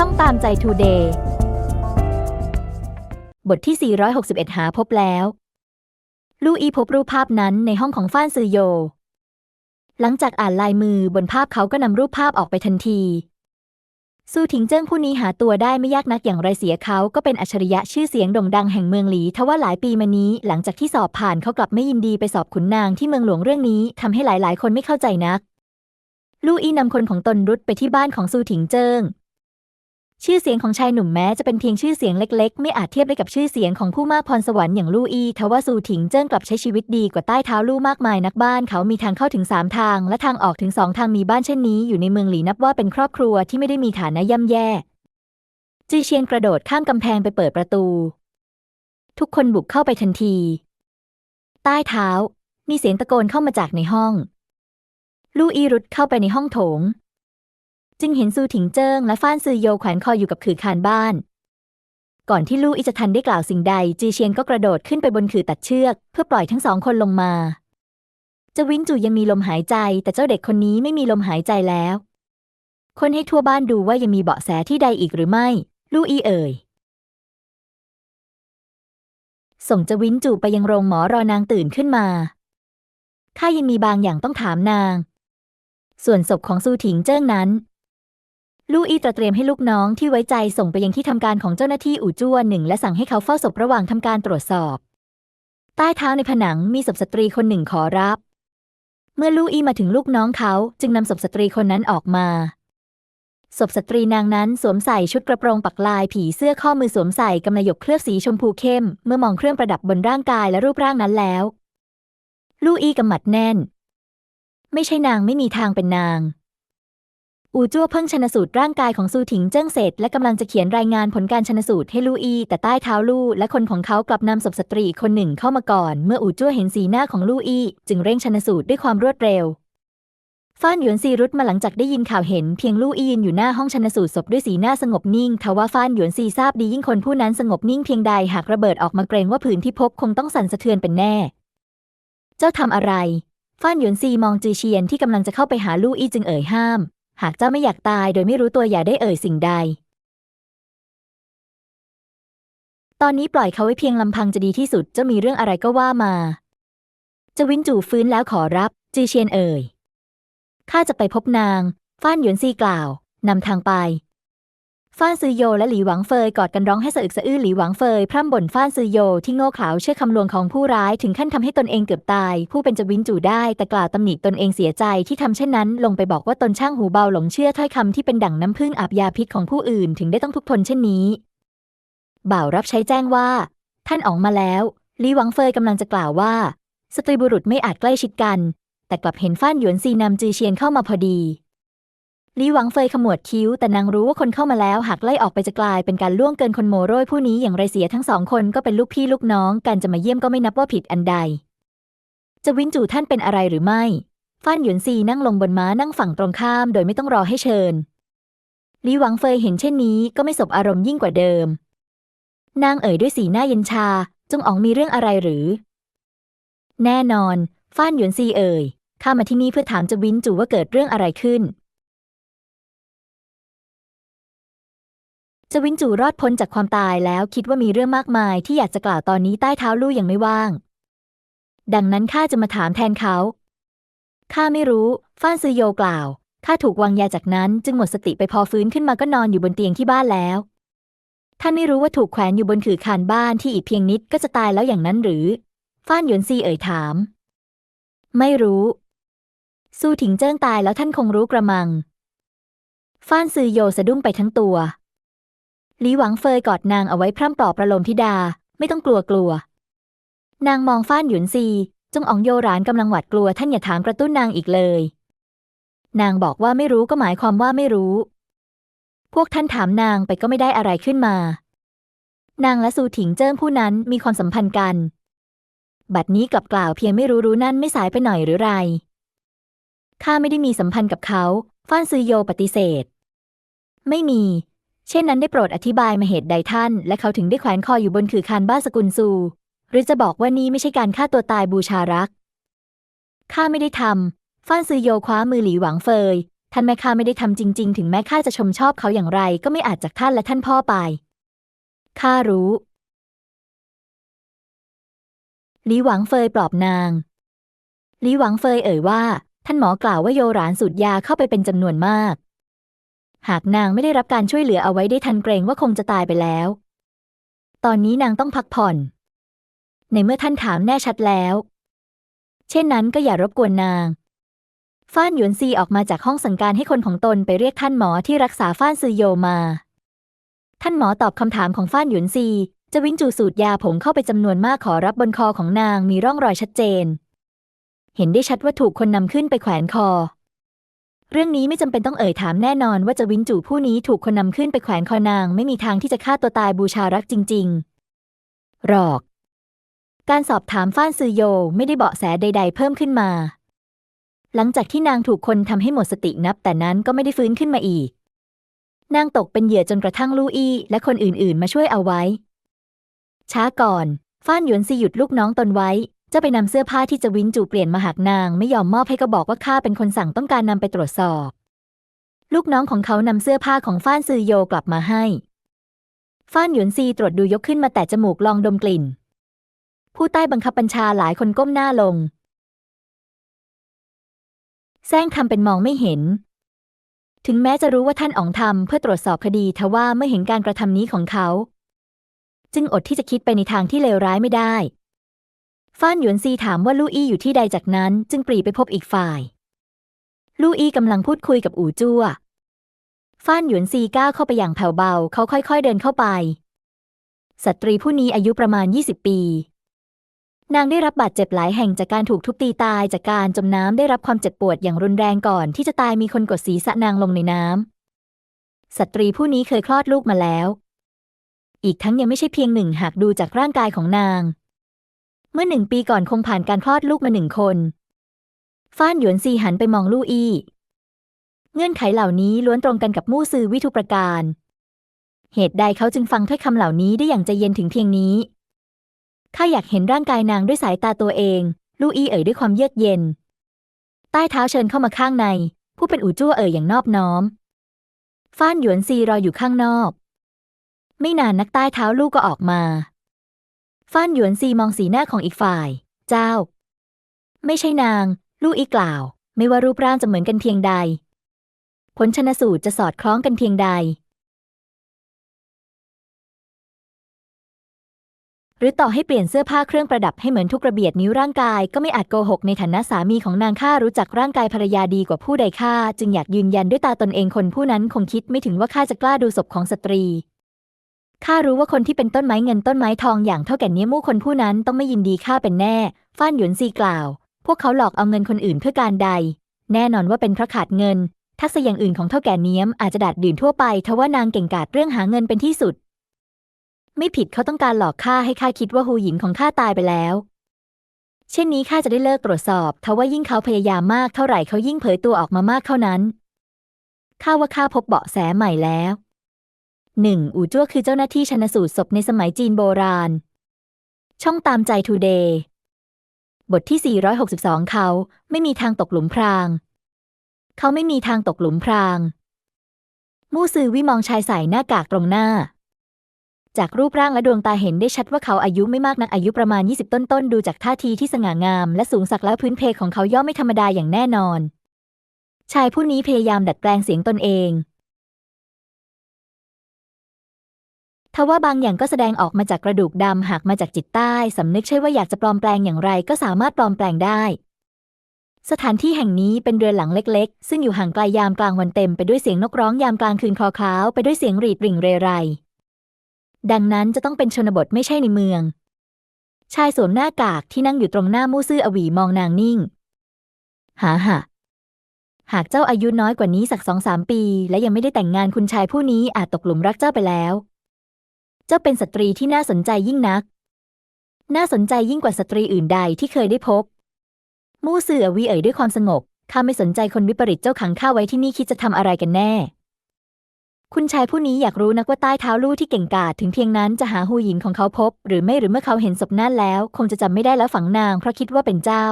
ช่องตามใจทูเดย์บทที่ 461 หาพบแล้ว ลู่อีพบรูปภาพนั้นในห้องของฟ้านซือโย หลังจากอ่านลายมือบนภาพเขาก็นำรูปภาพออกไปทันที สู้ถิงเจิ้งผู้นี้หาตัวได้ไม่ยากนักอย่างไรเสียเขาก็เป็นอัจฉริยะชื่อเสียงโด่งดังแห่งเมืองหลีทว่าหลายปีมานี้ หลังจากที่สอบผ่านเขากลับไม่ยินดีไปสอบขุนนางที่เมืองหลวงเรื่องนี้ทำให้หลายๆ คนไม่เข้าใจนัก ลู่อีนำคนของตนรุดไปที่บ้านของซูถิงเจิ้ง ชื่อเสียงของชายหนุ่มแม้จะเป็นเพียงชื่อเสียงเล็กๆ ไม่อาจเทียบได้กับชื่อเสียงของผู้มากพรสวรรค์อย่างลู่อีทว่าซูถิงเจิ้งกลับใช้ชีวิตดีกว่าใต้เท้าลู่มากมายนักบ้านเขามีทางเข้าถึงสามทาง และทางออกถึงสองทางมีบ้านเช่นนี้ อยู่ในเมืองหลีนับว่าเป็นครอบครัวที่ไม่ได้มีฐานะย่ำแย่จีเชียนกระโดดข้ามกำแพงไปเปิดประตู ทุกคนบุกเข้าไปทันที ใต้เท้า มีเสียงตะโกนเข้ามาจากในห้อง ลู่อีรุดเข้าไปในห้องโถง จึงเห็นซูถิงเจิ้งและฟ้านซือโยแขวนคออยู่กับขื่อคานบ้าน ก่อนที่ลู่อีจะทันได้กล่าวสิ่งใด จีเชียนก็กระโดดขึ้นไปบนขื่อตัดเชือก เพื่อปล่อยทั้งสองคนลงมาเจวินจูยังมีลมหายใจ แต่เจ้าเด็กคนนี้ไม่มีลมหายใจแล้ว คนให้ทั่วบ้านดูว่ายังมีเบาะแสที่ใดอีกหรือไม่ ลู่อีเอ่ยส่งเจวินจูไปยังโรงหมอรอนางตื่นขึ้นมาข้ายังมีบางอย่างต้องถามนาง ส่วนศพของซูถิงเจิ้งนั้น ลู่อีตระเตรียมให้ลูกน้องที่ไว้ใจส่งไปยังที่ทำการของเจ้าหน้าที่อู่จ้วนหนึ่งและสั่งให้เขาเฝ้าศพระหว่างทำการตรวจสอบ ใต้เท้าในผนังมีศพสตรีคนหนึ่งขอรับ เมื่อลู่อีมาถึงลูกน้องเขาจึงนำศพสตรีคนนั้นออกมาศพสตรีนางนั้นสวมใส่ชุดกระโปรงปักลายผีเสื้อข้อมือสวมใส่กำมะหยกเคลือบสีชมพูเข้ม เมื่อมองเครื่องประดับบนร่างกายและรูปร่างนั้นแล้ว ลู่อีกำหมัดแน่น ไม่ใช่นางไม่มีทางเป็นนาง อูจั่วเพิ่งชนสูตรร่างกายของซูถิงเจิ้งเสร็จและกำลังจะเขียนรายงานผลการชนสูตรให้ลู่อี แต่ใต้เท้าลู่และคนของเขากลับนำศพสตรีคนหนึ่งเข้ามาก่อน เมื่ออูจั่วเห็นสีหน้าของลู่อีจึงเร่งชนสูตรด้วยความรวดเร็วฟ้านหยวนซีรุดมาหลังจากได้ยินข่าวเห็นเพียงลู่อียืนอยู่หน้าห้องชนสูตรศพด้วยสีหน้าสงบนิ่งทว่าฟ้านหยวนซีทราบดียิ่งคนผู้นั้นสงบนิ่งเพียงใดหากระเบิดออกมาเกรงว่าผืนที่พบคงต้องสั่นสะเทือนเป็นแน่ เจ้าทำอะไร ฟ้านหยวนซีมองจือเชียนที่กำลังจะเข้าไปหาลู่อีจึงเอ่ยห้าม หากเจ้าไม่อยากตายโดยไม่รู้ตัวอย่าได้เอ่ยสิ่งใด ตอนนี้ปล่อยเขาไว้เพียงลำพังจะดีที่สุดเจ้ามีเรื่องอะไรก็ว่ามา จะวินจู่ฟื้นแล้วขอรับ จือเชียนเอ่ยข้าจะไปพบนาง ฟ้านหยวนซีกล่าว นำทางไป ฟ้านซือโยและหลีหวังเฟยกอดกันร้องให้สะอึกสะอื้นหลีหวังเฟยพร่ำบ่นฟ้านซือโยที่โง่เขลาเชื่อคำลวงของผู้ร้ายถึงขั้นทำให้ตนเองเกือบตาย ผู้เป็นจวินจู่ได้แต่กล่าวตำหนิตนเองเสียใจที่ทำเช่นนั้น ลงไปบอกว่าตนช่างหูเบาหลงเชื่อถ้อยคำที่เป็นดั่งน้ำพึ่งอาบยาพิษของผู้อื่นถึงได้ต้องทุกข์ทนเช่นนี้ บ่าวรับใช้แจ้งว่า ท่านออกมาแล้วหลีหวังเฟยกำลังจะกล่าวว่า สตรีบุรุษไม่อาจใกล้ชิดกัน แต่กลับเห็นฟ้านหยวนซีนำจือเชียนเข้ามาพอดี ลีหวังเฟยขมวดคิ้ว แต่นางรู้ว่าคนเข้ามาแล้วหากไล่ออกไปจะกลายเป็นการล่วงเกินคนโมโรยผู้นี้อย่างไรเสียทั้งสองคนก็เป็นลูกพี่ลูกน้องกันจะมาเยี่ยมก็ไม่นับว่าผิดอันใด จะวินจู่ท่านเป็นอะไรหรือไม่ฟ้านหยวนซีนั่งลงบนม้านั่งฝั่งตรงข้ามโดยไม่ต้องรอให้เชิญลีหวังเฟยเห็นเช่นนี้ก็ไม่สบอารมณ์ยิ่งกว่าเดิม นางเอ่ยด้วยสีหน้าเย็นชา จงอ๋องมีเรื่องอะไรหรือ แน่นอนฟ้านหยวนซีเอ่ยข้ามาที่นี่เพื่อถามจะวินจู่ว่าเกิดเรื่องอะไรขึ้น จะวินจู่รอดพ้นจากความตายแล้วคิดว่ามีเรื่องมากมายที่อยากจะกล่าวตอนนี้ใต้เท้าลู่ยังไม่ว่าง ดังนั้นข้าจะมาถามแทนเขาข้าไม่รู้ฟ้านซือโยกล่าวข้าถูกวางยาจากนั้นจึงหมดสติไปพอฟื้นขึ้นมาก็นอนอยู่บนเตียงที่บ้านแล้ว ท่านไม่รู้ว่าถูกแขวนอยู่บนขื่อคานบ้านที่อีกเพียงนิดก็จะตายแล้วอย่างนั้นหรือฟ้านหยวนซีเอ่ยถาม ไม่รู้ สู้ถิงเจิ้งตายแล้วท่านคงรู้กระมังฟ้านซือโยสะดุ้งไปทั้งตัว หลีหวังเฟยกอดนางเอาไว้พร่ำปลอบประโลมธิดา ไม่ต้องกลัวกลัว นางมองฟ้านหยุนซีจงอ๋องโยรานกำลังหวาดกลัวท่านอย่าถามกระตุ้นนางอีกเลย นางบอกว่าไม่รู้ก็หมายความว่าไม่รู้ พวกท่านถามนางไปก็ไม่ได้อะไรขึ้นมา นางและซูถิงเจิ้งผู้นั้นมีความสัมพันธ์กัน บัดนี้กลับกล่าวเพียงไม่รู้รู้นั่นไม่สายไปหน่อยหรือไรข้าไม่ได้มีสัมพันธ์กับเขา ฟ้านซือโยปฏิเสธ ไม่มี เช่นนั้นได้โปรดอธิบายมาเหตุใดท่าน และเขาถึงได้แขวนคออยู่บนขือคานบ้านสกุลซู หรือจะบอกว่านี่ไม่ใช่การฆ่าตัวตายบูชารักข้าไม่ได้ทำฟ้านซือโยคว้ามือหลีหวังเฟย ท่านแม่ข้าไม่ได้ทำจริง ๆ ถึงแม้ข้าจะชมชอบเขาอย่างไร ก็ไม่อาจจากท่านและท่านพ่อไป ข้ารู้ หลีหวังเฟยปลอบนาง หลีหวังเฟยเอ่ยว่า ท่านหมอกล่าวว่าโยหรานสูดยาเข้าไปเป็นจำนวนมาก หากนางไม่ได้รับการช่วยเหลือเอาไว้ได้ทันเกรงว่าคงจะตายไปแล้ว ตอนนี้นางต้องพักผ่อน ในเมื่อท่านถามแน่ชัดแล้ว เช่นนั้นก็อย่ารบกวนนาง ฟ้านหยวนซีออกมาจากห้องสั่งการให้คนของตนไปเรียกท่านหมอที่รักษาฟ้านซือโยมา ท่านหมอตอบคำถามของฟ้านหยวนซีจะวินจูสูตรยาผงเข้าไปจำนวนมากขอรับบนคอของนางมีร่องรอยชัดเจน เห็นได้ชัดว่าถูกคนนำขึ้นไปแขวนคอ เรื่องนี้ไม่จำเป็นต้องเอ่ยถามแน่นอนว่าจะวินจูผู้นี้ถูกคนนำขึ้นไปแขวนคอนาง ไม่มีทางที่จะฆ่าตัวตายบูชารักจริง ๆ หรอก การสอบถามฟ้านซือโยไม่ได้เบาะแสใด ๆ เพิ่มขึ้นมา หลังจากที่นางถูกคนทำให้หมดสตินับ แต่นั้นก็ไม่ได้ฟื้นขึ้นมาอีก นางตกเป็นเหยื่อจนกระทั่งลู่อี้และคนอื่นๆ มาช่วยเอาไว้ ช้าก่อนฟ้านหยวนซีหยุดลูกน้องตนไว้ จะไปนำเสื้อผ้าที่จะวินจูเปลี่ยนมาหากนาง ไม่ยอมมอบให้ก็บอกว่าข้าเป็นคนสั่งต้องการนำไปตรวจสอบ ลูกน้องของเขานำเสื้อผ้าของฟ้านซือโยกลับมาให้ ฟ้านหยวนซีตรวจดูยกขึ้นมาแต่จมูกลองดมกลิ่น ผู้ใต้บังคับบัญชาหลายคนก้มหน้าลงแซงทำเป็นมองไม่เห็น ถึงแม้จะรู้ว่าท่านอ๋องทำเพื่อตรวจสอบคดีทว่าเมื่อเห็นการกระทำนี้ของเขา จึงอดที่จะคิดไปในทางที่เลวร้ายไม่ได้ ฟ้านหยวนซีถามว่าลู่อี้อยู่ที่ใดจากนั้น จึงปรีไปพบอีกฝ่าย ลู่อี้กำลังพูดคุยกับอู่จั่วฟ้านหยวนซีก้าวเข้าไปอย่างแผ่วเบา เขาค่อยๆเดินเข้าไป สตรีผู้นี้อายุประมาณ 20 ปี นางได้รับบาดเจ็บหลายแห่งจากการถูกทุบตีตายจากการจมน้ำได้รับความเจ็บปวดอย่างรุนแรงก่อนที่จะตายมีคนกดศีรษะนางลงในน้ำสตรีผู้นี้เคยคลอดลูกมาแล้ว อีกทั้งยังไม่ใช่เพียงหนึ่งหากดูจากร่างกายของนาง เมื่อหนึ่งปีก่อนคงผ่านการคลอดลูกมาหนึ่งคน ฟ้านหยวนซีหันไปมองลู่อี้ เงื่อนไขเหล่านี้ล้วนตรงกันกับมู่ซือวิทุประการ เหตุใดเขาจึงฟังถ้อยคำเหล่านี้ได้อย่างใจเย็นถึงเพียงนี้ ข้าอยากเห็นร่างกายนางด้วยสายตาตัวเอง ลู่อี้เอ่ยด้วยความเยือกเย็น ใต้เท้าเชิญเข้ามาข้างใน ผู้เป็นอู่จั่วเอ่ยอย่างนอบน้อม ฟ้านหยวนซีรออยู่ข้างนอก ไม่นานนักใต้เท้าลูกก็ออกมา ฟ้านหยวนซีมองสีหน้าของอีกฝ่าย เจ้า ไม่ใช่นาง ลู่อีกล่าว ไม่ว่ารูปร่างจะเหมือนกันเพียงใด ผลชนสูตรจะสอดคล้องกันเพียงใด หรือต่อให้เปลี่ยนเสื้อผ้าเครื่องประดับให้เหมือนทุกระเบียดนิ้วร่างกายก็ไม่อาจโกหกในฐานะสามีของนางข้ารู้จักร่างกายภรรยาดีกว่าผู้ใดข้าจึงอยากยืนยันด้วยตาตนเองคนผู้นั้นคงคิดไม่ถึงว่าข้าจะกล้าดูศพของสตรี ข้ารู้ว่าคนที่เป็นต้นไม้เงินต้นไม้ทองอย่างเท่าแก่เนี้ยมู่คนผู้นั้นต้องไม่ยินดีข้าเป็นแน่ ฟ้านหยวนซีกล่าว พวกเขาหลอกเอาเงินคนอื่นเพื่อการใด แน่นอนว่าเป็นเพราะขาดเงิน ทักษะอย่างอื่นของเท่าแก่เนี้ยมอาจจะดาดดื่นทั่วไปทว่านางเก่งกาจเรื่องหาเงินเป็นที่สุด ไม่ผิดเขาต้องการหลอกข้าให้ข้าคิดว่าหูหยินของข้าตายไปแล้ว เช่นนี้ข้าจะได้เลิกตรวจสอบทว่ายิ่งเขาพยายามมากเท่าไหร่เขายิ่งเผยตัวออกมามากเท่านั้นข้าว่าข้าพบเบาะแสใหม่แล้ว หนึ่งอู่จั่วคือเจ้าหน้าที่ชนสูตรศพในสมัยจีนโบราณ ช่องตามใจทูเดย์บทที่ 462 เขาไม่มีทางตกหลุมพราง เขาไม่มีทางตกหลุมพราง มู่ซือวิมองชายใส่หน้ากากตรงหน้า จากรูปร่างและดวงตาเห็นได้ชัดว่าเขาอายุไม่มากนักอายุประมาณ 20 ต้นๆ ดูจากท่าทีที่สง่างาม และสูงสักแล้วพื้นเพของเขาย่อมไม่ธรรมดาอย่างแน่นอน ชายผู้นี้พยายามดัดแปลงเสียงตนเอง ทว่าบางอย่างก็แสดงออกมาจากกระดูกดำหากมาจากจิตใต้สำนึกใช่ว่าอยากจะปลอมแปลงอย่างไรก็สามารถปลอมแปลงได้ สถานที่แห่งนี้เป็นเรือนหลังเล็ก ๆ ซึ่งอยู่ห่างไกลยามกลางวันเต็มไปด้วยเสียงนกร้องยามกลางคืนคลอคล้าวไปด้วยเสียงรีดริ่งเรไร ดังนั้นจะต้องเป็นชนบทไม่ใช่ในเมือง ชายสวมหน้ากากที่นั่งอยู่ตรงหน้ามู่ซื่ออวีมองนางนิ่ง หาหะหากเจ้าอายุน้อยกว่านี้สักสองสามปี และยังไม่ได้แต่งงานคุณชายผู้นี้อาจตกหลุมรักเจ้าไปแล้ว เจ้าเป็นสตรีที่น่าสนใจยิ่งนัก น่าสนใจยิ่งกว่าสตรีอื่นใดที่เคยได้พบ มู่ซื่อวีเอ่ยด้วยความสงบ ข้าไม่สนใจคนวิปริตเจ้าขังข้าไว้ที่นี่คิดจะทำอะไรกันแน่ คุณชายผู้นี้อยากรู้นักว่าใต้เท้าลู่ที่เก่งกาจถึงเพียงนั้นจะหาหูหญิงของเขาพบ หรือไม่หรือเมื่อเขาเห็นศพนั่นแล้ว คงจะจำไม่ได้แล้วฝังนางเพราะคิดว่าเป็นเจ้า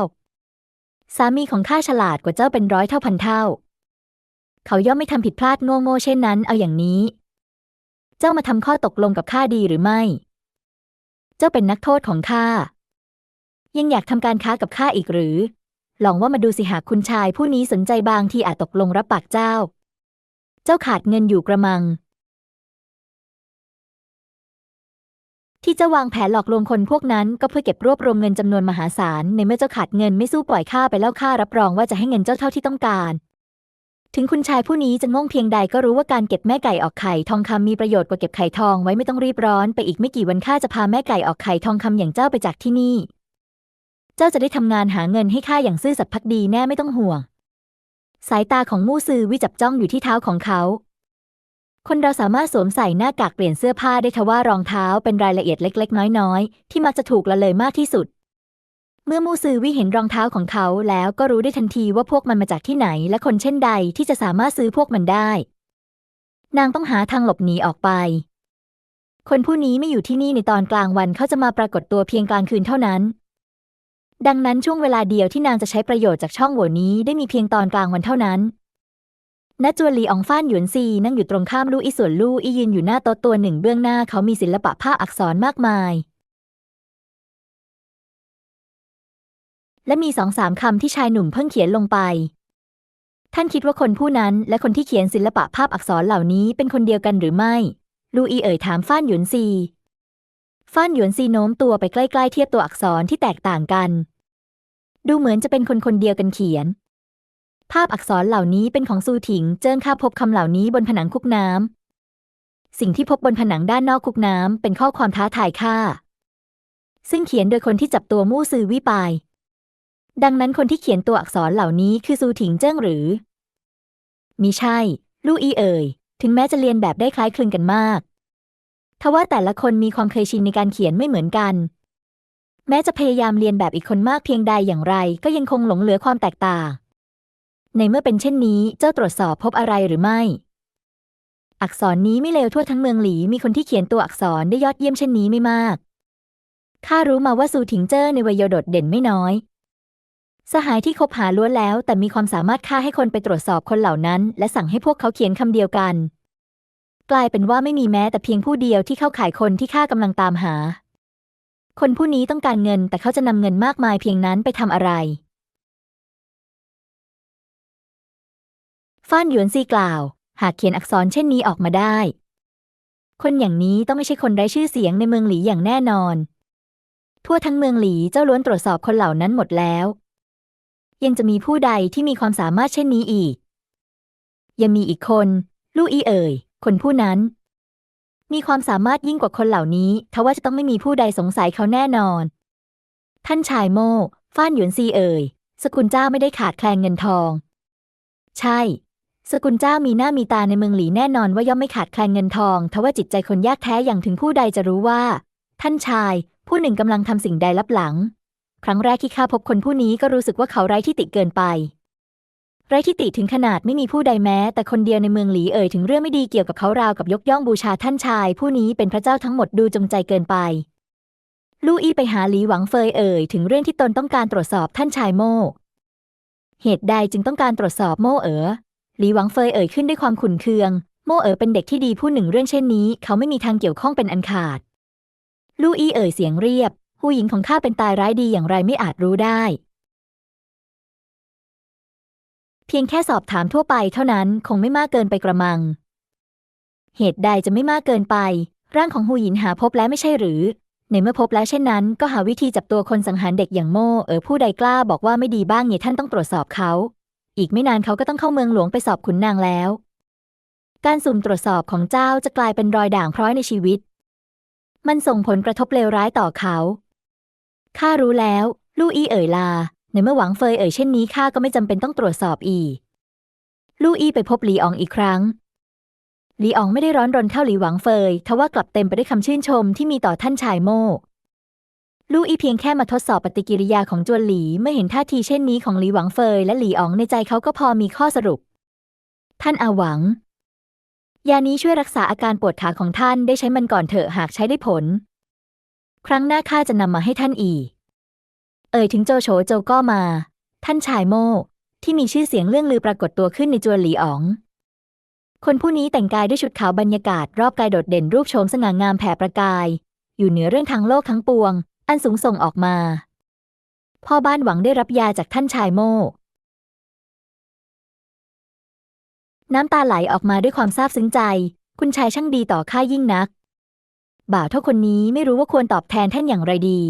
สามีของข้าฉลาดกว่าเจ้าเป็นร้อยเท่าพันเท่า เขาย่อมไม่ทำผิดพลาดโง่ๆเช่นนั้น เอาอย่างนี้ จ้ามาทำข้อตกลงกับข้าดีหรือไม่ เจ้าเป็นนักโทษของข้า ยังอยากทำการค้ากับข้าอีกหรือ ลองว่ามาดูสิหากคุณชายผู้นี้สนใจบางที่อาจตกลงรับปากเจ้า เจ้าขาดเงินอยู่กระมัง ที่เจ้าวางแผนหลอกลวงคนพวกนั้นก็เพื่อเก็บรวบรวมเงินจำนวนมหาศาลในเมื่อเจ้าขาดเงินไม่สู้ปล่อยข้าไปแล้วข้ารับรองว่าจะให้เงินเจ้าเท่าที่ต้องการ ถึงคุณชายผู้นี้จะโง่งเพียงใดก็รู้ว่าการเก็บแม่ไก่ออกไข่ทองคำมีประโยชน์กว่าเก็บไข่ทองไว้ไม่ต้องรีบร้อนไปอีกไม่กี่วันข้าจะพาแม่ไก่ออกไข่ทองคำอย่างเจ้าไปจากที่นี่ เจ้าจะได้ทำงานหาเงินให้ข้าอย่างซื่อสัตย์พักดีแน่ไม่ต้องห่วง สายตาของมู่ซือวิจับจ้องอยู่ที่เท้าของเขา คนเราสามารถสวมใส่หน้ากากเปลี่ยนเสื้อผ้าได้ทว่ารองเท้าเป็นรายละเอียดเล็ก ๆ น้อยๆที่มักจะถูกละเลยมากที่สุด เมื่อมูซือวิเห็นรองเท้าของเขาแล้วก็รู้ได้ทันทีว่าพวกมันมาจากที่ไหนและคนเช่นใดที่จะสามารถซื้อพวกมันได้ นางต้องหาทางหลบหนีออกไป คนผู้นี้ไม่อยู่ที่นี่ในตอนกลางวันเขาจะมาปรากฏตัวเพียงกลางคืนเท่านั้น ดังนั้นช่วงเวลาเดียวที่นางจะใช้ประโยชน์จากช่องโหว่นี้ได้มีเพียงตอนกลางวันเท่านั้นณจวนหลีอองฟ้านหยวนซีนั่งอยู่ตรงข้ามลู่อีส่วนลู่อียืนอยู่หน้าโต๊ะตัวหนึ่งเบื้องหน้าเขามีศิลปะภาพอักษรมากมาย และมีสองสามคำที่ชายหนุ่มเพิ่งเขียนลงไป ท่านคิดว่าคนผู้นั้นและคนที่เขียนศิลปะภาพอักษรเหล่านี้เป็นคนเดียวกันหรือไม่ ลูอีเอ่ยถามฟ้านหยวนซีฟ้านหยวนซีโน้มตัวไปใกล้ๆเทียบตัวอักษรที่แตกต่างกัน ดูเหมือนจะเป็นคนคนเดียวกันเขียน ภาพอักษรเหล่านี้เป็นของซูถิง เจิ้งข้าพบคำเหล่านี้บนผนังคุกน้ำสิ่งที่พบบนผนังด้านนอกคุกน้ำเป็นข้อความท้าทายค่าซึ่งเขียนโดยคนที่จับตัวมู่ซือวี่ไป ดังนั้นคนที่เขียนตัวอักษรเหล่านี้คือซูถิงเจิ้งหรือ มิใช่ ลู่อีเอ่ย ถึงแม้จะเรียนแบบได้คล้ายคลึงกันมาก ทว่าแต่ละคนมีความเคยชินในการเขียนไม่เหมือนกัน แม้จะพยายามเรียนแบบอีกคนมากเพียงใดอย่างไร ก็ยังคงหลงเหลือความแตกต่าง ในเมื่อเป็นเช่นนี้เจ้าตรวจสอบพบอะไรหรือไม่ อักษรนี้ไม่เลวทั่วทั้งเมืองหลีมีคนที่เขียนตัวอักษรได้ยอดเยี่ยมเช่นนี้ไม่มากข้ารู้มาว่าซูถิงเจอร์ในวัยโดดเด่นไม่น้อย สหายที่คบหาล้วนแล้ว แต่มีความสามารถฆ่าให้คนไปตรวจสอบคนเหล่านั้น และสั่งให้พวกเขาเขียนคำเดียวกัน กลายเป็นว่าไม่มีแม้แต่เพียงผู้เดียวที่เข้าขายคนที่ข้ากำลังตามหา คนผู้นี้ต้องการเงินแต่เขาจะนำเงินมากมายเพียงนั้นไปทำอะไรฟ้านหยวนซีกล่าว หากเขียนอักษรเช่นนี้ออกมาได้ คนอย่างนี้ต้องไม่ใช่คนไร้ชื่อเสียงในเมืองหลีอย่างแน่นอน ทั่วทั้งเมืองหลีเจ้าล้วนตรวจสอบคนเหล่านั้นหมดแล้ว ยังจะมีผู้ใดที่มีความสามารถเช่นนี้อีก ยังมีอีกคน ลู่อีเอ๋ยคนผู้นั้น มีความสามารถยิ่งกว่าคนเหล่านี้ทว่าจะต้องไม่มีผู้ใดสงสัยเขาแน่นอน ท่านชายโม่ฟ้านหยวนซีเอ๋ยสกุลเจ้าไม่ได้ขาดแคลนเงินทอง ใช่ สกุลเจ้ามีหน้ามีตาในเมืองหลีแน่นอนว่าย่อมไม่ขาดแคลนเงินทองทว่าจิตใจคนยากแท้อย่างถึงผู้ใดจะรู้ว่า ท่านชาย ผู้หนึ่งกำลังทำสิ่งใดลับหลัง ครั้งแรกที่ข้าพบคนผู้นี้ก็รู้สึกว่าเขาไร้ที่ติเกินไป ไร้ที่ติถึงขนาดไม่มีผู้ใดแม้ แต่คนเดียวในเมืองหลีเอ่ยถึงเรื่องไม่ดีเกี่ยวกับเขาราวกับยกย่องบูชาท่านชาย ผู้นี้เป็นพระเจ้าทั้งหมดดูจงใจเกินไป ลู่อี้ไปหาหลีหวังเฟยเอ่ยถึงเรื่องที่ตนต้องการตรวจสอบท่านชายโม่เหตุใดจึงต้องการตรวจสอบโม่เอ๋อหลีหวังเฟยเอ่ยขึ้นด้วยความขุ่นเคือง โม่เอ๋อเป็นเด็กที่ดีผู้หนึ่งเรื่องเช่นนี้ เขาไม่มีทางเกี่ยวข้องเป็นอันขาด ลู่อี้เอ่ยเสียงเรียบ ผู้หญิงของข้าเป็นตายร้ายดีอย่างไรไม่อาจรู้ได้ เพียงแค่สอบถามทั่วไปเท่านั้นคงไม่มากเกินไปกระมัง เหตุใดจะไม่มากเกินไป ร่างของหูหยินหาพบแล้วไม่ใช่หรือ ในเมื่อพบแล้วเช่นนั้น ก็หาวิธีจับตัวคนสังหารเด็กอย่างโม่เออผู้ใดกล้าบอกว่าไม่ดีบ้างเนี่ยท่านต้องตรวจสอบเขา อีกไม่นานเขาก็ต้องเข้าเมืองหลวงไปสอบขุนนางแล้ว การสุ่มตรวจสอบของเจ้าจะกลายเป็นรอยด่างพร้อยในชีวิตมันส่งผลกระทบเลวร้ายต่อเขา ข้ารู้แล้ว ลู่อี้เอ่ยลา ในเมื่อหวังเฟยเอ่ยเช่นนี้ข้าก็ไม่จำเป็นต้องตรวจสอบอีก ลู่อี้ไปพบหลีอองอีกครั้ง หลีอองไม่ได้ร้อนรนเท่าหลีหวังเฟยทว่ากลับเต็มไปด้วยคำชื่นชมที่มีต่อท่านชายโม่ลู่อี้เพียงแค่มาทดสอบปฏิกิริยาของจวนหลีเมื่อเห็นท่าทีเช่นนี้ของหลีหวังเฟยและหลีอองในใจเขาก็พอมีข้อสรุป ท่านอาหวัง ยานี้ช่วยรักษาอาการปวดขาของท่านได้ใช้มันก่อนเถอะหากใช้ได้ผล ครั้งหน้าข้าจะนำมาให้ท่านอีก เอ่ยถึงโจโฉโจก็มา ท่านชายโม่ที่มีชื่อเสียงเรื่องลือปรากฏตัวขึ้นในจวนหลีอ๋อง คนผู้นี้แต่งกายด้วยชุดขาวบรรยากาศรอบกายโดดเด่นรูปโฉมสง่างามแผ่ประกาย อยู่เหนือเรื่องทั้งโลกทั้งปวง อันสูงส่งออกมา พ่อบ้านหวังได้รับยาจากท่านชายโม่น้ำตาไหลออกมาด้วยความซาบซึ้งใจ คุณชายช่างดีต่อข้ายิ่งนัก บ่าวเท่าคนนี้ไม่รู้ว่าควรตอบแทนท่านอย่างไรดี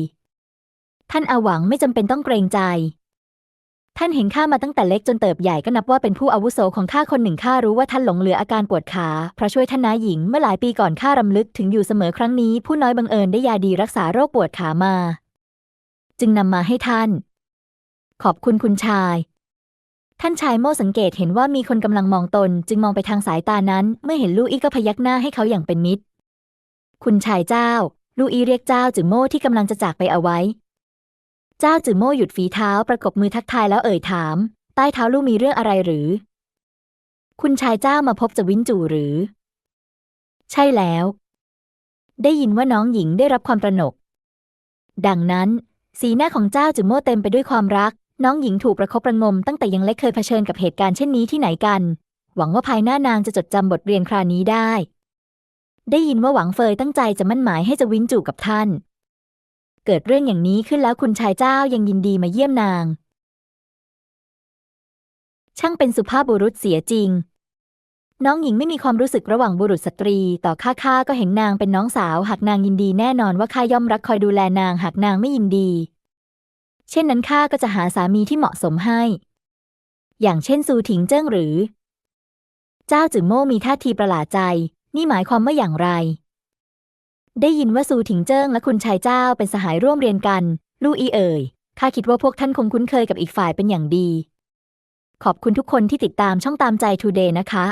ท่านอาหวังไม่จำเป็นต้องเกรงใจ ท่านเห็นข้ามาตั้งแต่เล็กจนเติบใหญ่ก็นับว่าเป็นผู้อาวุโสของข้าคนหนึ่งข้ารู้ว่าท่านหลงเหลืออาการปวดขาเพราะช่วยท่านน้าหญิงเมื่อหลายปีก่อนข้ารำลึกถึงอยู่เสมอครั้งนี้ ผู้น้อยบังเอิญได้ยาดีรักษาโรคปวดขามา จึงนำมาให้ท่าน ขอบคุณคุณชายท่านชายโม่สังเกตเห็นว่ามีคนกำลังมองตน จึงมองไปทางสายตานั้น เมื่อเห็นลูอี้ก็พยักหน้าให้เขาอย่างเป็นมิตร คุณชายเจ้า ลูอีเรียกเจ้าจือโม่ที่กำลังจะจากไปเอาไว้ เจ้าจือโม่หยุดฝีเท้าประกบมือทักทายแล้วเอ่ยถาม ใต้เท้าลูกมีเรื่องอะไรหรือ คุณชายเจ้ามาพบจะวินจูหรือ ใช่แล้ว ได้ยินว่าน้องหญิงได้รับความตระหนก ดังนั้น สีหน้าของเจ้าจือโม่เต็มไปด้วยความรัก น้องหญิงถูกประคบประงมตั้งแต่ยังเล็กเคยเผชิญกับเหตุการณ์เช่นนี้ที่ไหนกัน หวังว่าภายหน้านางจะจดจำบทเรียนครานี้ได้ ได้ยินว่าหวังเฟยตั้งใจจะมั่นหมายให้จะวินจูกับท่าน เกิดเรื่องอย่างนี้ขึ้นแล้วคุณชายเจ้ายังยินดีมาเยี่ยมนาง ช่างเป็นสุภาพบุรุษเสียจริง น้องหญิงไม่มีความรู้สึกระหว่างบุรุษสตรีต่อข้าข้าก็เห็นนางเป็นน้องสาว หากนางยินดีแน่นอนว่าข้าย่อมรักคอยดูแลนางหากนางไม่ยินดี เช่นนั้นข้าก็จะหาสามีที่เหมาะสมให้ อย่างเช่นซูถิงเจิ้งหรือ เจ้าจือโม่มีท่าทีประหลาดใจ นี่หมายความว่าอย่างไร ได้ยินว่าซูถิงเจิ้งและคุณชายเจ้าเป็นสหายร่วมเรียนกัน ลู่อีเอ๋ยข้าคิดว่าพวกท่านคงคุ้นเคยกับอีกฝ่ายเป็นอย่างดี ขอบคุณทุกคนที่ติดตามช่องตามใจทูเดย์นะคะ